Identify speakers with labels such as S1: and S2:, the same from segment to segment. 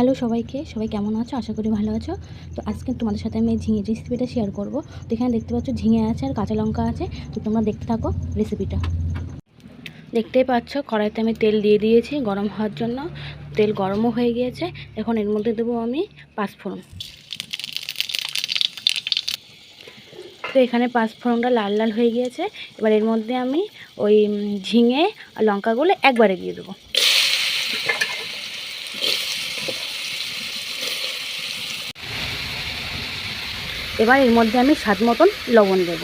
S1: Hello সবাইকে, সবাই কেমন আছো? আশা করি ভালো আছো। তো আজকে তোমাদের সাথে আমি এই ঝিঙে রেসিপিটা শেয়ার করব। তো এখানে দেখতে পাচ্ছ ঝিঙে আছে আর কাঁচা লঙ্কা আছে। তো তোমরা দেখতে থাকো রেসিপিটা দেখতেই পাচ্ছ কড়াইতে আমি তেল দিয়ে দিয়েছি গরম হওয়ার জন্য। তেল গরমও হয়ে গিয়েছে। এখন এর মধ্যে দেবো আমি পাঁচফোড়ন। তো এখানে পাঁচফোড়নটা লাল লাল হয়ে গিয়েছে। এবার এর মধ্যে আমি ওই ঝিঙে আর লঙ্কাগুলো একবারে দিয়ে দেবো। এবার এর মধ্যে আমি স্বাদ মতন লবণ দেব।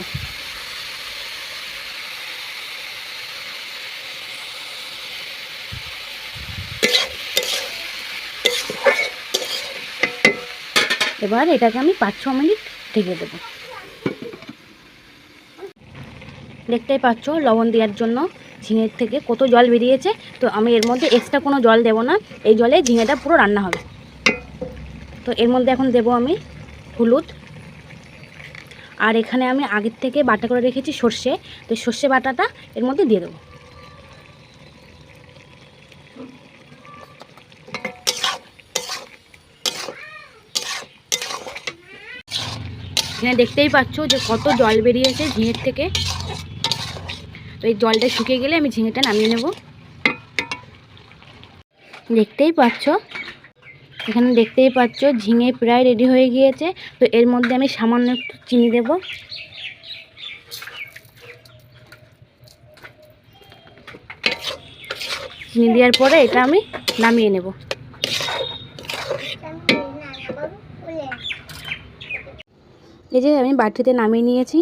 S1: এবার এটাকে আমি পাঁচ ছ মিনিট ঢেকে দেব। দেখতেই পাচ্ছ, লবণ দেওয়ার জন্য ঝিঙের থেকে কত জল বেরিয়েছে। তো আমি এর মধ্যে এক্সট্রা কোনো জল দেব না, এই জলে ঝিঙেটা পুরো রান্না হবে। তো এর মধ্যে এখন দেব আমি হলুদ আর এখানে আমি আগের থেকে বাটা করে রেখেছি সর্ষে। তো সর্ষে বাটাটা এর মধ্যে দিয়ে দেবো। এখানে দেখতেই পাচ্ছ যে কত জল বেরিয়েছে ঝিঙের থেকে। তো এই জলটা শুকিয়ে গেলে আমি ঝিঙেটা নামিয়ে নেব। দেখতেই পাচ্ছ এখানে দেখতেই পাচ্ছ, ঝিঙে প্রায় রেডি হয়ে গিয়েছে। তো এর মধ্যে আমি সামান্য একটু চিনি দেব। চিনি দেওয়ার পরে এটা আমি নামিয়ে নেব। এই যে আমি বাটিতে নামিয়ে নিয়েছি।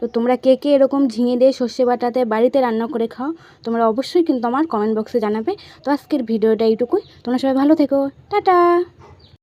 S1: তো তোমরা কে কে এরকম ঝিঙে দিয়ে সর্ষে বাটাতে বাড়িতে রান্না করে খাও, তোমরা অবশ্যই কিন্তু আমার কমেন্ট বক্সে জানাবে। তো আজকের ভিডিওটা এইটুকুই। তোমরা সবাই ভালো থেকো। টাটা!